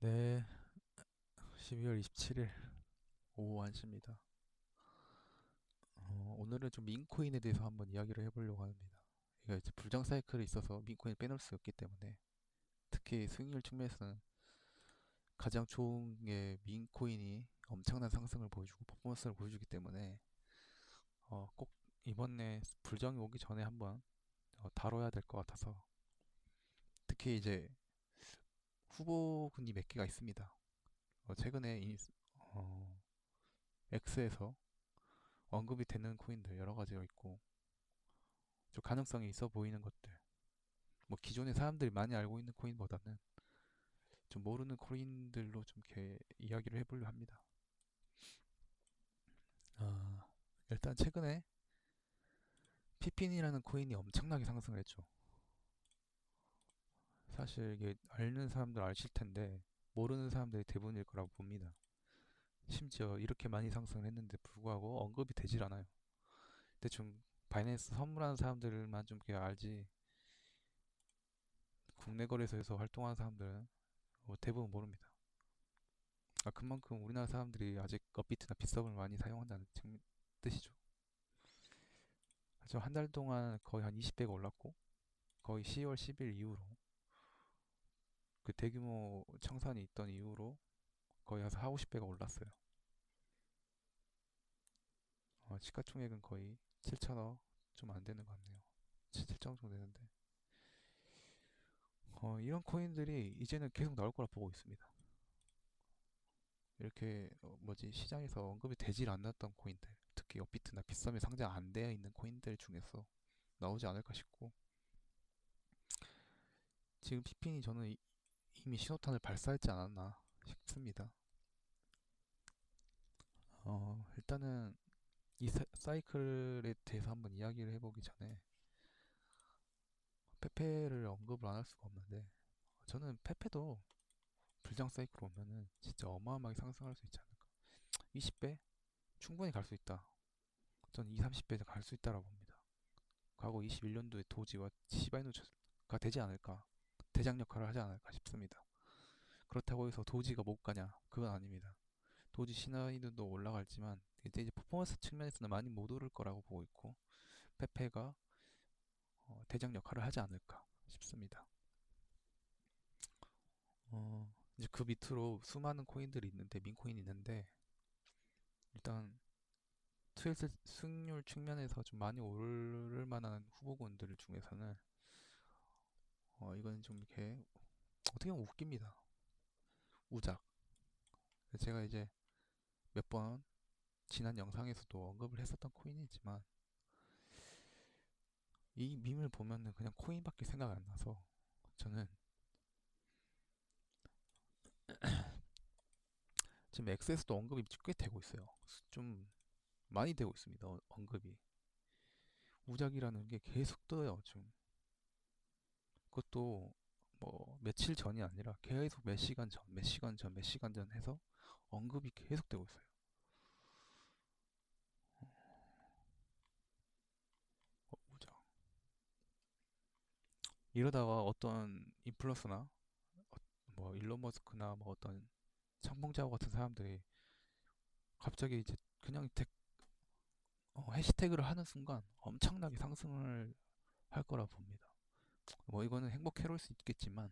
네, 12월 27일 오후 1시입니다. 어, 오늘은 좀 민코인에 대해서 한번 이야기를 해보려고 합니다. 이게 이제 불정 사이클이 있어서 민코인을 빼놓을 수 없기 때문에 특히 수익률 측면에서는 가장 좋은 게 민코인이 엄청난 상승을 보여주고 퍼포먼스를 보여주기 때문에 어, 꼭 이번에 불정이 오기 전에 한번 어, 다뤄야 될 것 같아서 특히 이제 후보군이 몇 개가 있습니다. 어, 최근에 인, 어, X에서 언급이 되는 코인들 여러 가지가 있고 좀 가능성이 있어 보이는 것들 뭐 기존의 사람들이 많이 알고 있는 코인보다는 좀 모르는 코인들로 좀 이렇게 이야기를 해보려 합니다. 아, 일단 최근에 피핀이라는 코인이 엄청나게 상승을 했죠. 사실 이게 아는 사람들 아실 텐데 모르는 사람들이 대부분일 거라고 봅니다. 심지어 이렇게 많이 상승을 했는데 불구하고 언급이 되질 않아요. 대충 바이낸스 선물하는 사람들만 좀 알지 국내 거래소에서 활동하는 사람들은 뭐 대부분 모릅니다. 아, 그만큼 우리나라 사람들이 아직 업비트나 빗썸을 많이 사용한다는 측- 뜻이죠. 한달 동안 거의 한 20배가 올랐고 거의 10월 10일 이후로 그 대규모 청산이 있던 이후로 거의 한 4, 50배가 올랐어요. 어, 시가총액은 거의 7천억 좀 안 되는 것 같네요. 7천억 정도 되는데 어, 이런 코인들이 이제는 계속 나올 거라 보고 있습니다. 이렇게 어, 뭐지 시장에서 언급이 되질 않았던 코인들, 특히 업비트나 빗썸에 상장 안 되어 있는 코인들 중에서 나오지 않을까 싶고 지금 피핀이 저는 이- 이미 신호탄을 발사했지 않았나 싶습니다. 어, 일단은 이 사, 사이클에 대해서 한번 이야기를 해보기 전에 페페를 언급을 안 할 수가 없는데 저는 페페도 불장 사이클 오면은 진짜 어마어마하게 상승할 수 있지 않을까. 20배? 충분히 갈 수 있다. 저는 2, 30배 갈수 있다라고 봅니다. 과거 21년도에 도지와 시바이누가 되지 않을까. 대장 역할을 하지 않을까 싶습니다. 그렇다고 해서 도지가 못 가냐? 그건 아닙니다. 도지 시나이드도 올라갈지만 이제 퍼포먼스 측면에서는 많이 못 오를 거라고 보고 있고 페페가 어, 대장 역할을 하지 않을까 싶습니다. 어, 이제 그 밑으로 수많은 코인들이 있는데 민코인이 있는데 일단 트윗 수익률 측면에서 좀 많이 오를 만한 후보군들 중에서는 어, 이건 좀 이렇게 어떻게 보면 웃깁니다. 우작. 제가 이제 몇 번 지난 영상에서도 언급을 했었던 코인이지만 이 밈을 보면은 그냥 코인밖에 생각 안 나서 저는 지금 엑스에서도 언급이 꽤 되고 있어요. 좀 많이 되고 있습니다. 어- 언급이. 우작이라는 게 계속 떠요, 지금. 그것도 뭐 며칠 전이 아니라 계속 몇 시간 전, 몇 시간 전, 몇 시간 전 해서 언급이 계속 되고 있어요. 어, 우작. 이러다가 어떤 인플루언서나 어, 뭐 일론 머스크나 뭐 어떤 창봉자와 같은 사람들이 갑자기 이제 그냥 데- 어, 해시태그를 하는 순간 엄청나게 상승을 할 거라 봅니다. 뭐 이거는 행복 해로울 수 있겠지만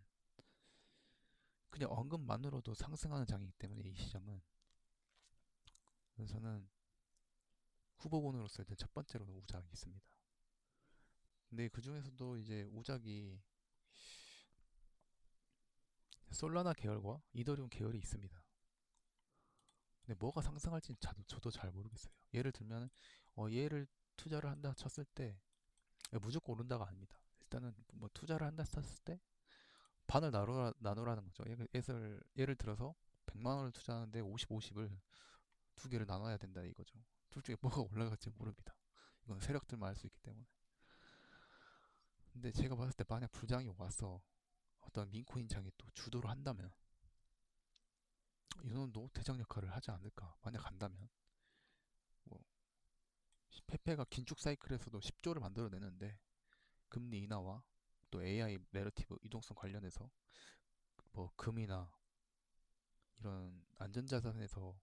그냥 언급만으로도 상승하는 장이기 때문에 이 시장은 그래서 저는 후보군으로서 일단 첫 번째로는 우작이 있습니다. 근데 그 중에서도 이제 우작이 솔라나 계열과 이더리움 계열이 있습니다. 근데 뭐가 상승할지는 저도, 저도 잘 모르겠어요. 예를 들면 어, 얘를 투자를 한다 쳤을 때 무조건 오른다가 아닙니다. 일단은 뭐 투자를 한다 쳤을 때 반을 나누라, 나누라는 거죠. 예를, 예를, 들어서 100만 원을 투자하는데 50, 50을 두 개를 나눠야 된다 이거죠. 둘 중에 뭐가 올라갈지 모릅니다. 이건 세력들만 알 수 있기 때문에. 근데 제가 봤을 때 만약 불장이 와서 어떤 민코인 장이 또 주도를 한다면 이놈도 대장 역할을 하지 않을까 만약 간다면 뭐 페페가 긴축 사이클에서도 10조를 만들어내는데 금리 인하와 또 AI 내러티브 이동성 관련해서 뭐 금이나 이런 안전자산에서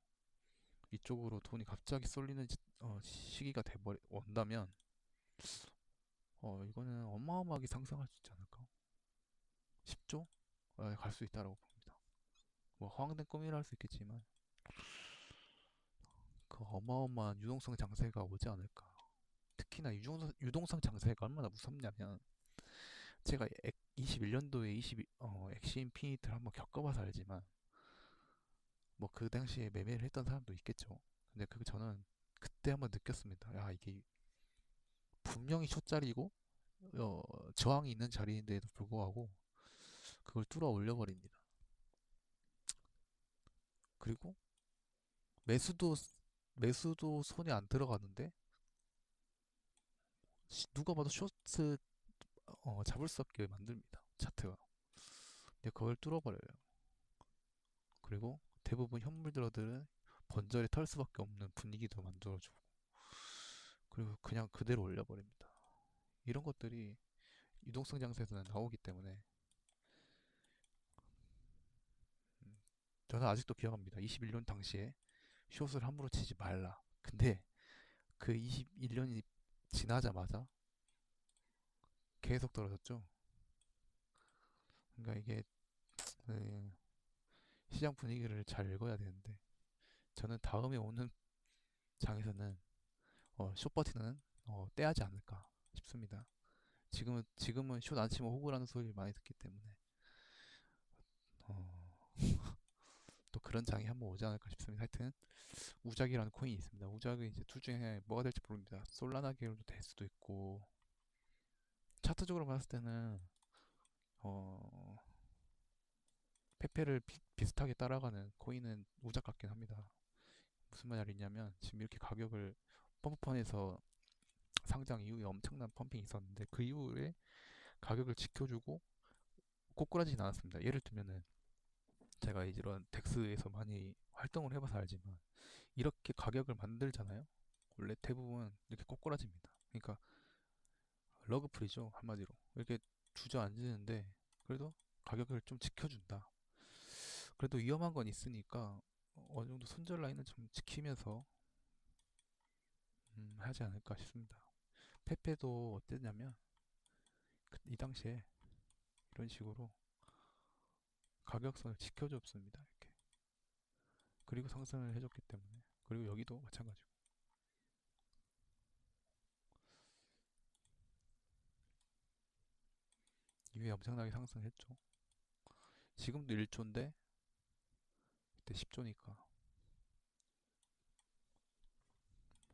이쪽으로 돈이 갑자기 쏠리는 시- 어, 시기가 돼버리 온다면 어 이거는 어마어마하게 상승할 수 있지 않을까? 10조? 갈수 있다라고 봅니다. 뭐 허황된 꿈이라 할 수 있겠지만 그 어마어마한 유동성 장세가 오지 않을까. 특히나 유동성, 유동성 장세가 얼마나 무섭냐면 제가 21년도에 22, 어, 엑시 인피니트를 한번 겪어봐서 알지만 뭐 그 당시에 매매를 했던 사람도 있겠죠. 근데 그 저는 그때 한번 느꼈습니다. 야 이게 분명히 숏자리고 어, 저항이 있는 자리인데도 불구하고 그걸 뚫어 올려버립니다. 그리고 매수도 매수도 손에 안 들어가는데 시- 누가 봐도 쇼트 어, 잡을 수 없게 만듭니다. 차트가. 근데 그걸 뚫어버려요. 그리고 대부분 현물들어들은 번절에 털 수밖에 없는 분위기도 만들어주고 그리고 그냥 그대로 올려버립니다. 이런 것들이 유동성 장세에서는 나오기 때문에 음, 저는 아직도 기억합니다. 21년 당시에 숏을 함부로 치지 말라. 근데 그 21년이 지나자마자 계속 떨어졌죠. 그러니까 이게 그 시장 분위기를 잘 읽어야 되는데 저는 다음에 오는 장에서는 어, 숏 버티는 어, 떼야지 않을까 싶습니다. 지금은 지금은 숏안 치면 호구라는 소리를 많이 듣기 때문에 어, 또 그런 장이 한번 오지 않을까 싶습니다. 하여튼 우작이라는 코인이 있습니다. 우작은 이제 둘 중에 뭐가 될지 모릅니다. 솔라나 계열도 될 수도 있고 차트적으로 봤을 때는 어, 페페를 비, 비슷하게 따라가는 코인은 우작 같긴 합니다. 무슨 말이냐면 지금 이렇게 가격을 펌프펀에서 상장 이후에 엄청난 펌핑이 있었는데 그 이후에 가격을 지켜주고 꼬꾸라지진 않았습니다. 예를 들면은 제가 이런 덱스에서 많이 활동을 해봐서 알지만 이렇게 가격을 만들잖아요. 원래 대부분 이렇게 꼬꾸라집니다. 그러니까 러그풀이죠 한마디로 이렇게 주저앉는데 그래도 가격을 좀 지켜준다. 그래도 위험한 건 있으니까 어느 정도 손절 라인은 좀 지키면서 음, 하지 않을까 싶습니다. 페페도 어땠냐면 그- 이 당시에 이런 식으로 가격선을 지켜줬습니다. 이렇게 그리고 상승을 해줬기 때문에 그리고 여기도 마찬가지고 이후에 엄청나게 상승했죠. 지금도 1조인데 그때 10조니까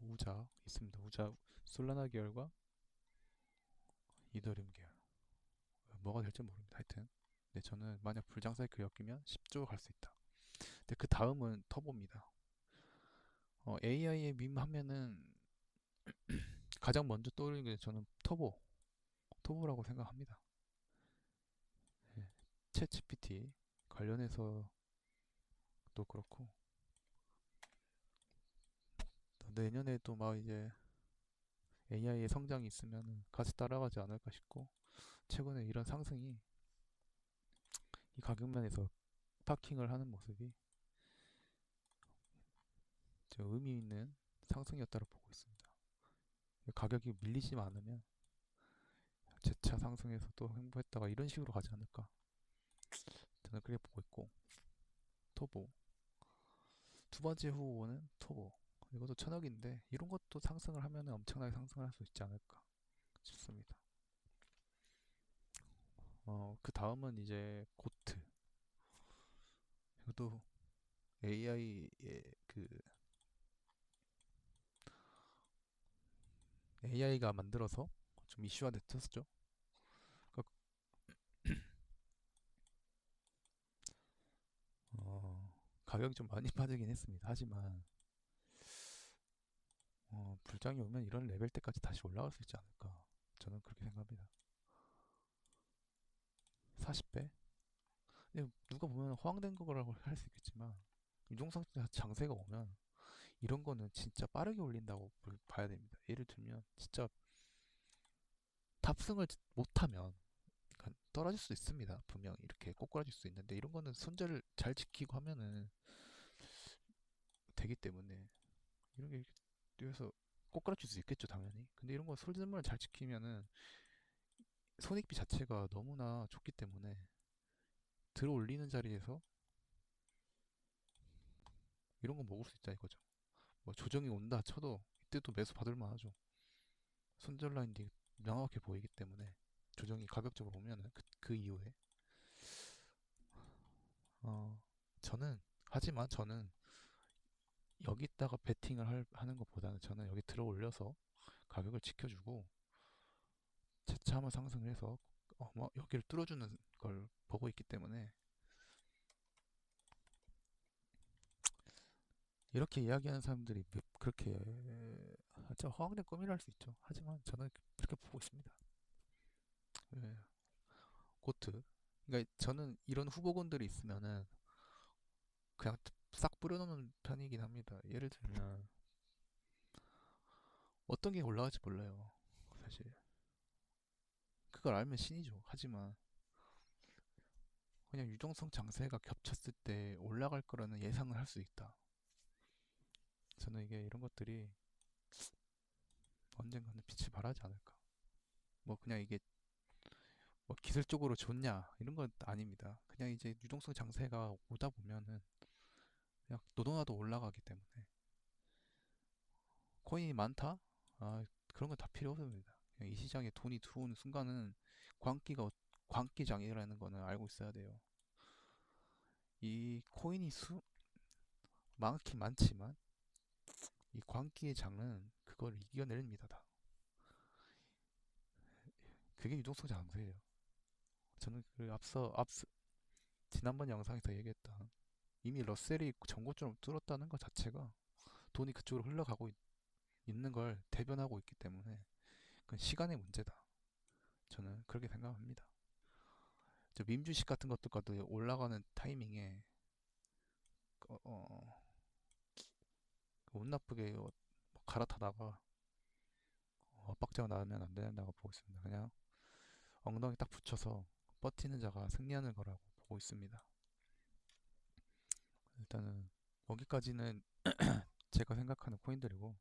우자 있습니다. 우자 솔라나 계열과 이더리움 계열 뭐가 될지 모릅니다. 하여튼 근데 저는 만약 불장 사이클 엮이면 10조 갈 수 있다. 근데 그 다음은 터보입니다. 어, AI에 밈 하면은 가장 먼저 떠오르는 게 저는 터보 터보라고 생각합니다. 예, 챗 GPT 관련해서 또 그렇고 또 내년에도 막 이제 AI의 성장이 있으면 같이 따라가지 않을까 싶고 최근에 이런 상승이 이 가격면에서 파킹을 하는 모습이 좀 의미 있는 상승이었다고 보고 있습니다. 가격이 밀리지 않으면 재차 상승해서 또 횡보했다가 이런 식으로 가지 않을까 저는 그렇게 보고 있고 토보 두 번째 후보는 토보 이것도 천억인데 이런 것도 상승을 하면 엄청나게 상승할 수 있지 않을까 싶습니다. 어, 그 다음은 이제 고트 이것도 AI의 그 AI가 만들어서 좀 이슈화 됐었죠. 그러니까 어, 가격이 좀 많이 빠지긴 했습니다. 하지만 어, 불장이 오면 이런 레벨 때까지 다시 올라갈 수 있지 않을까. 저는 그렇게 생각합니다. 40배? 근데 누가 보면 허황된 거라고 할 수 있겠지만 유동성 장세가 오면 이런 거는 진짜 빠르게 올린다고 볼- 봐야 됩니다. 예를 들면 진짜 탑승을 못하면 떨어질 수 있습니다. 분명 이렇게 꼬꾸라질 수 있는데 이런 거는 손절을 잘 지키고 하면은 되기 때문에 이런 게 뛰어서 꼬꾸라질 수 있겠죠, 당연히. 근데 이런 거 손절만 잘 지키면은 손익비 자체가 너무나 좋기 때문에 들어 올리는 자리에서 이런 거 먹을 수 있다 이거죠. 뭐 조정이 온다 쳐도 이때도 매수 받을 만하죠. 손절 라인이 명확해 보이기 때문에 조정이 가격적으로 오면은 그, 그 이후에 어 저는 하지만 저는 여기다가 베팅을 할, 하는 것보다는 저는 여기 들어 올려서 가격을 지켜주고 차차 한번 상승을 해서 어, 뭐 여기를 뚫어주는 걸 보고 있기 때문에 이렇게 이야기하는 사람들이 몇- 그렇게 진짜 허황된 꿈이라 할 수 있죠. 하지만 저는 그렇게 보고 있습니다. 예, 고트. 그러니까 저는 이런 후보군들이 있으면은 그냥 싹 뿌려놓는 편이긴 합니다. 예를 들면 어떤 게 올라갈지 몰라요. 사실 그걸 알면 신이죠. 하지만 그냥 유동성 장세가 겹쳤을 때 올라갈 거라는 예상을 할 수 있다. 저는 이게 이런 것들이 언젠가는 빛을 발하지 않을까. 뭐 그냥 이게 뭐 기술적으로 좋냐 이런 건 아닙니다. 그냥 이제 유동성 장세가 오다 보면은 그냥 노도나도 올라가기 때문에 코인이 많다? 아 그런 건 다 필요 없습니다. 이 시장에 돈이 들어오는 순간은 광기가 어- 광기장이라는 거는 알고 있어야 돼요. 이 코인이 수 많긴 많지만 이 광기의 장은 그걸 이겨냅니다 다. 그게 유동성 장세예요. 저는 그 앞서 앞서 지난번 영상에서 얘기했던 이미 러셀이 전고점을 뚫었다는 것 자체가 돈이 그쪽으로 흘러가고 있, 있는 걸 대변하고 있기 때문에 그건 시간의 문제다. 저는 그렇게 생각합니다. 저밈 주식 같은 것들과도 올라가는 타이밍에 어, 어, 운 나쁘게 갈아타다가 어, 빡자가 나면 안 된다고 보고 있습니다. 그냥 엉덩이 딱 붙여서 버티는 자가 승리하는 거라고 보고 있습니다. 일단은 여기까지는 제가 생각하는 코인들이고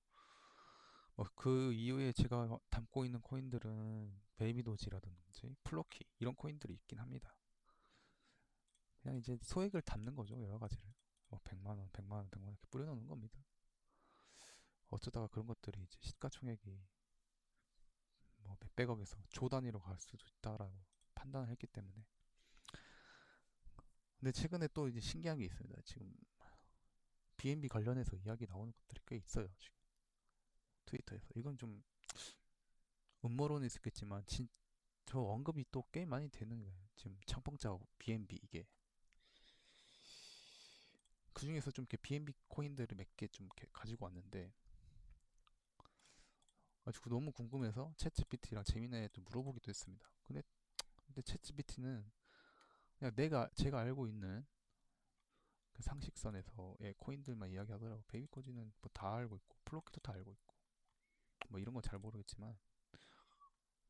뭐그 이후에 제가 담고 있는 코인들은 베이비도지라든지 플로키 이런 코인들이 있긴 합니다. 그냥 이제 소액을 담는 거죠 여러 가지를 뭐 100만 원, 100만 원, 100만 원 이렇게 뿌려놓는 겁니다. 어쩌다가 그런 것들이 이제 시가총액이 뭐 몇백억에서 조 단위로 갈 수도 있다라고 판단을 했기 때문에 근데 최근에 또 이제 신기한 게 있습니다. 지금 BNB 관련해서 이야기 나오는 것들이 꽤 있어요. 지금 트위터에서 이건 좀 음모론일 수 있겠지만 진, 저 언급이 또 꽤 많이 되는 거예요. 지금 창펑자 BNB 이게 그 중에서 좀 이렇게 BNB 코인들을 몇 개 좀 이렇게 가지고 왔는데 아주 너무 궁금해서 챗GPT랑 재미나에 좀 물어보기도 했습니다. 근데 근데 챗GPT는 그냥 내가 제가 알고 있는 그 상식선에서의 코인들만 이야기하더라고. 베이비코지는 뭐 다 알고 있고 플로키도 다 알고 있고 뭐 이런 건 잘 모르겠지만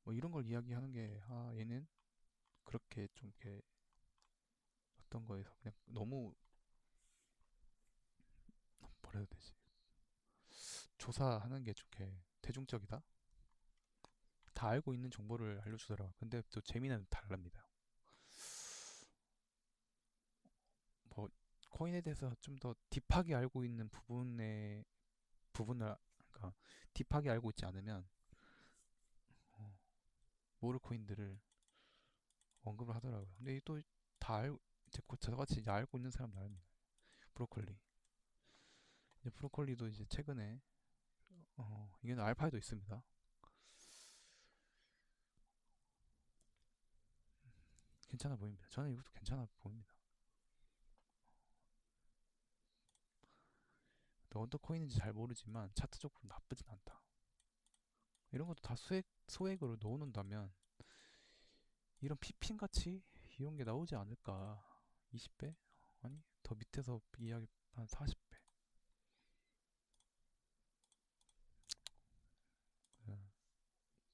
뭐 이런 걸 이야기하는 게 아 얘는 그렇게 좀 이렇게 어떤 거에서 그냥 너무 뭐라 해야 되지? 조사하는 게좀 이렇게 대중적이다? 다 알고 있는 정보를 알려주더라고. 근데 또 재미는 다릅니다. 뭐 코인에 대해서 좀 더 딥하게 알고 있는 부분의 부분을 그러니까 딥하게 알고 있지 않으면 어, 모를 코인들을 언급을 하더라고요. 근데 또 다 알고 저같이 이제 알고 있는 사람들 압니다. 브로콜리. 이제 브로콜리도 이제 최근에 어 이게 알파에도 있습니다. 괜찮아 보입니다. 저는 이것도 괜찮아 보입니다. 어떤 코인인지 잘 모르지만 차트적으로 나쁘진 않다. 이런 것도 다 수액 소액으로 넣어놓는다면 이런 피핀 같이 이런 게 나오지 않을까? 20배? 아니 더 밑에서 이야기 한 40배.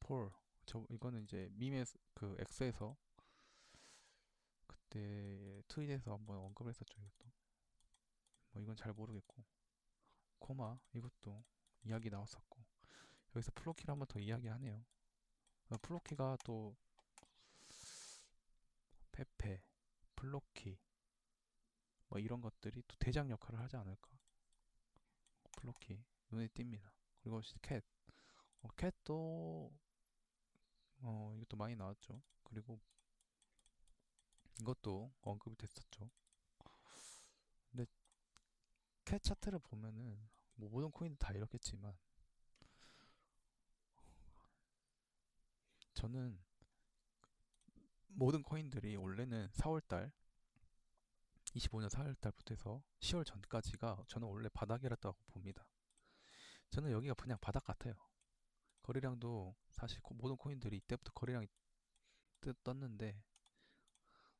폴. 저 이거는 이제 밈의 그 X에서 그때 트윗에서 한번 언급을 했었죠 이것도 뭐 이건 잘 모르겠고 코마 이것도 이야기 나왔었고. 여기서 플로키를 한번 더 이야기하네요. 어, 플로키가 또 페페 플로키 뭐 이런 것들이 또 대장 역할을 하지 않을까. 플로키 눈에 띕니다. 그리고 캣. 어, 캣도 어 이것도 많이 나왔죠. 그리고 이것도 언급이 됐었죠 캣 차트를 보면은 뭐 모든 코인도 다 이렇겠지만 저는 모든 코인들이 원래는 4월달 25년 4월달부터 해서 10월 전까지가 저는 원래 바닥이었다고 봅니다. 저는 여기가 그냥 바닥 같아요. 거래량도 사실 코- 모든 코인들이 이때부터 거래량이 뜨, 떴는데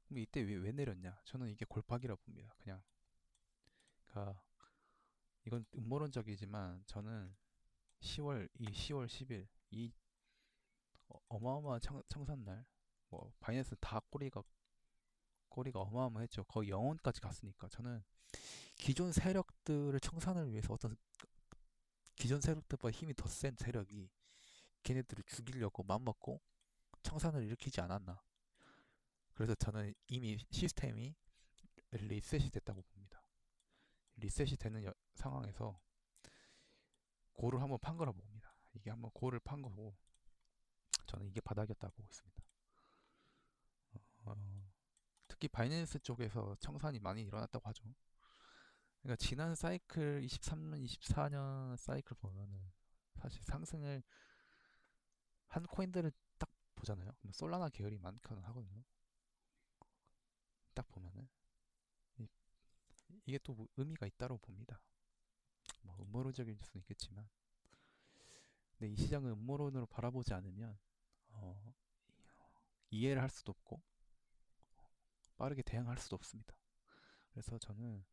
그럼 이때 왜, 왜 내렸냐? 저는 이게 골pak이라고 봅니다. 그냥 그러니까 이건 음모론적이지만 저는 10월 이 10월 10일 이 어- 어마어마한 청, 청산날 뭐 바이낸스 다 꼬리가 꼬리가 어마어마했죠. 거의 영혼까지 갔으니까 저는 기존 세력들을 청산을 위해서 어떤 기존 세력들보다 힘이 더 센 세력이 걔네들을 죽이려고 맘먹고 청산을 일으키지 않았나. 그래서 저는 이미 시스템이 리셋이 됐다고 봅니다. 리셋이 되는 여- 상황에서 고를 한번 판 거라 봅니다. 이게 한번 고를 판 거고 저는 이게 바닥이었다고 보고 있습니다. 어, 특히 바이낸스 쪽에서 청산이 많이 일어났다고 하죠. 그러니까 지난 사이클 23년, 24년 사이클 보면은 사실 상승을 한 코인들을 딱 보잖아요. 그러면 솔라나 계열이 많거든 하거든요. 딱 보면은 이, 이게 또뭐 의미가 있다고 봅니다. 뭐 음모론적일 수는 있겠지만, 근데 이 시장은 음모론으로 바라보지 않으면 어, 이해를 할 수도 없고 빠르게 대응할 수도 없습니다. 그래서 저는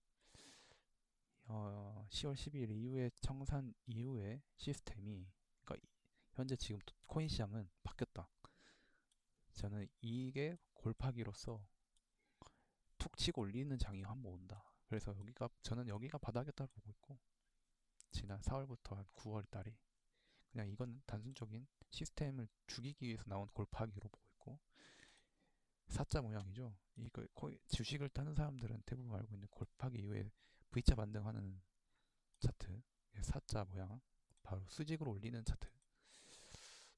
어, 10월 12일 이후에 청산 이후에 시스템이 그러니까 이- 현재 지금 또 코인 시장은 바뀌었다. 저는 이게 골파기로서 툭 치고 올리는 장이 한번 온다. 그래서 여기가 저는 여기가 바닥이었다고 보고 있고 지난 4월부터 한 9월 달이 그냥 이건 단순적인 시스템을 죽이기 위해서 나온 골파기로 보고 있고 사자 모양이죠. 이거 거의 주식을 타는 사람들은 대부분 알고 있는 골파기 이후에 V자 반등하는 차트, 예, 사자 모양, 바로 수직으로 올리는 차트.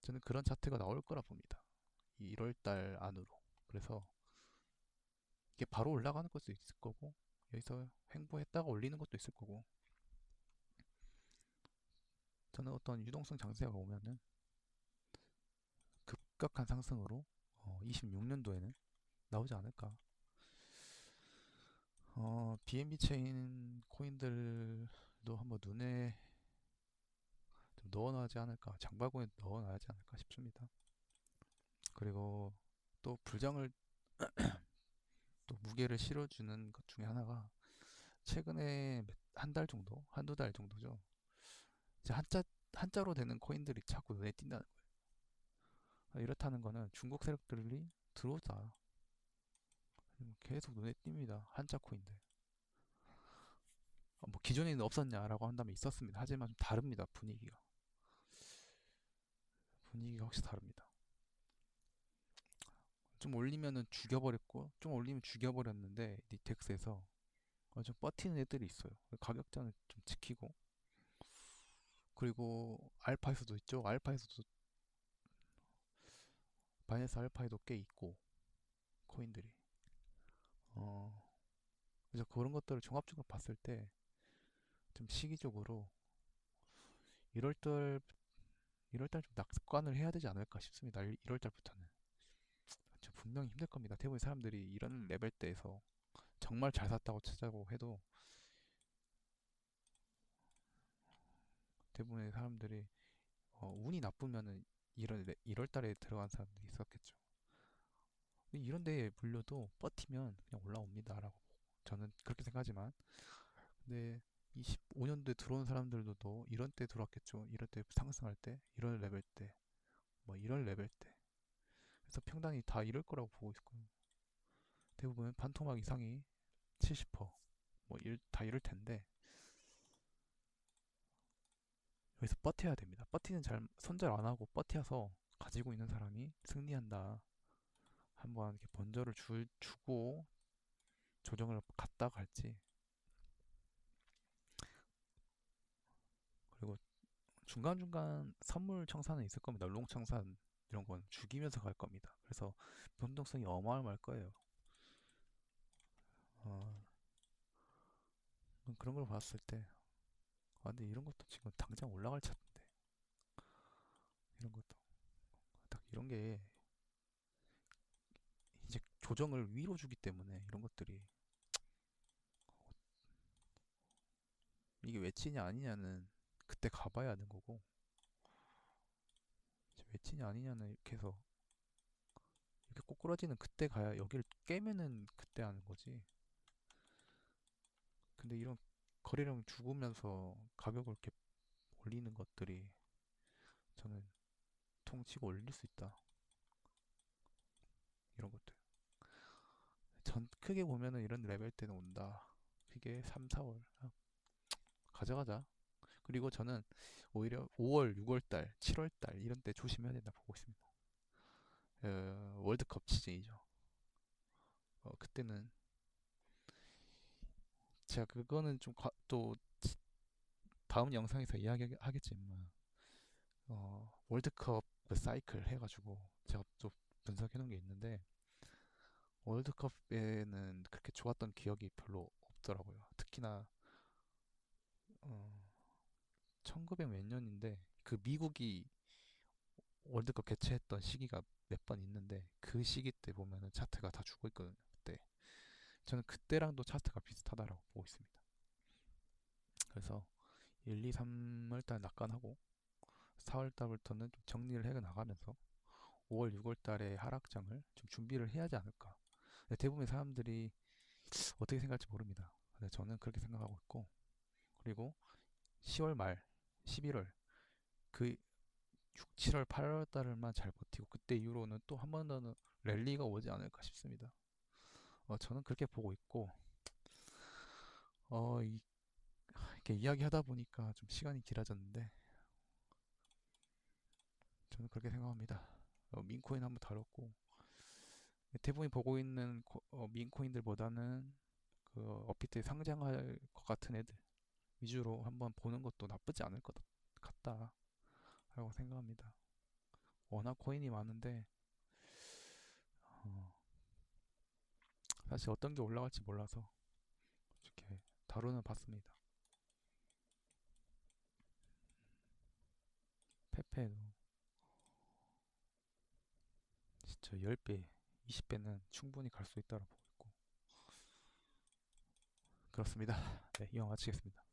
저는 그런 차트가 나올 거라 봅니다. 이 1월 달 안으로. 그래서 이게 바로 올라가는 것도 있을 거고 여기서 횡보했다가 올리는 것도 있을 거고 저는 어떤 유동성 장세가 오면은 급격한 상승으로 어, 26년도에는 나오지 않을까. 어, BNB 체인 코인들도 한번 눈에 좀 넣어놔야지 않을까. 장바구니에 넣어놔야지 않을까 싶습니다. 그리고 또 불장을 또 무게를 실어주는 것 중에 하나가 최근에 한 달 정도, 한두 달 정도죠. 이제 한자 한자로 되는 코인들이 자꾸 눈에 띈다는 거예요. 아, 이렇다는 거는 중국 세력들이 들어오자. 계속 눈에 띕니다. 한자 코인들. 어, 뭐 기존에는 없었냐라고 한다면 있었습니다. 하지만 좀 다릅니다. 분위기가. 분위기가 확실히 다릅니다. 좀 올리면은 죽여버렸고 좀 올리면 죽여버렸는데 니텍스에서 어, 좀 버티는 애들이 있어요. 가격대는 좀 지키고 그리고 알파에서도 있죠. 알파에서도 바이낸스 알파에도 꽤 있고 코인들이 어 그래서 그런 것들을 종합적으로 봤을 때 좀 시기적으로 1월달 1월달 좀 낙관을 해야 되지 않을까 싶습니다. 1월 달부터는 분명히 힘들 겁니다. 대부분 사람들이 이런 레벨대에서 정말 잘 샀다고 찾자고 해도 대부분의 사람들이 어, 운이 나쁘면은 이런 1월 달에 들어간 사람들이 있었겠죠. 이런 데에 물려도 버티면 그냥 올라옵니다라고 저는 그렇게 생각하지만 근데 25년도에 들어온 사람들도 또 이런 때 들어왔겠죠. 이럴 때 상승할 때, 이런 레벨 때, 뭐 이런 레벨 때. 그래서 평단이 다 이럴 거라고 보고 있고요. 대부분 반토막 이상이 70%뭐 다 이럴 텐데 여기서 버텨야 됩니다. 버티는 잘 손절 안 하고 버텨서 가지고 있는 사람이 승리한다. 한번 이렇게 번저를 줄, 주고 조정을 갔다 갈지 그리고 중간중간 선물 청산은 있을 겁니다. 롱 청산 이런 건 죽이면서 갈 겁니다. 그래서 변동성이 어마어마할 거예요. 어, 그런 걸 봤을 때, 아, 근데 이런 것도 지금 당장 올라갈 차인데, 이런 것도. 딱 이런 게 이제 조정을 위로 주기 때문에 이런 것들이 이게 외치냐 아니냐는 그때 가봐야 하는 거고, 외치냐 아니냐는 이렇게 해서 이렇게 꼬꾸라지는 그때 가야 여기를 깨면은 그때 하는 거지. 근데 이런 거래량 죽으면서 가격을 이렇게 올리는 것들이 저는 통치고 올릴 수 있다. 이런 것들. 전 크게 보면은 이런 레벨 때는 온다. 그게 3, 4월. 가져가자. 그리고 저는 오히려 5월, 6월 달, 7월 달 이런 때 조심해야 된다 보고 있습니다. 어, 월드컵 시즌이죠. 어, 그때는 제가 그거는 좀 또 다음 영상에서 이야기하겠지만 어, 월드컵 그 사이클 해가지고 제가 좀 분석해 놓은 게 있는데 월드컵에는 그렇게 좋았던 기억이 별로 없더라고요. 특히나 어, 1900 몇 년인데 그 미국이 월드컵 개최했던 시기가 몇 번 있는데 그 시기 때 보면은 차트가 다 죽어 있거든요. 그때 저는 그때랑도 차트가 비슷하다라고 보고 있습니다. 그래서 1, 2, 3월 달 낙관하고 4월 달부터는 좀 정리를 해 나가면서 5월, 6월 달에 하락장을 좀 준비를 해야 하지 않을까. 대부분의 사람들이 어떻게 생각할지 모릅니다. 근데 저는 그렇게 생각하고 있고 그리고 10월 말, 11월 그 6, 7월, 8월 달을만 잘 버티고 그때 이후로는 또 한 번 더는 랠리가 오지 않을까 싶습니다. 어, 저는 그렇게 보고 있고 어, 이, 이렇게 이야기하다 보니까 좀 시간이 길어졌는데 저는 그렇게 생각합니다. 어, 민코인 한번 다뤘고 대부분이 보고 있는 코, 어, 민코인들보다는 그 업비트에 상장할 것 같은 애들 위주로 한번 보는 것도 나쁘지 않을 것 같다 라고 생각합니다. 워낙 코인이 많은데 어, 사실 어떤 게 올라갈지 몰라서 이렇게 다루는 봤습니다. 페페도 진짜 10배, 20배는 충분히 갈 수 있다고 보고 있고 그렇습니다. 네, 이왕 마치겠습니다.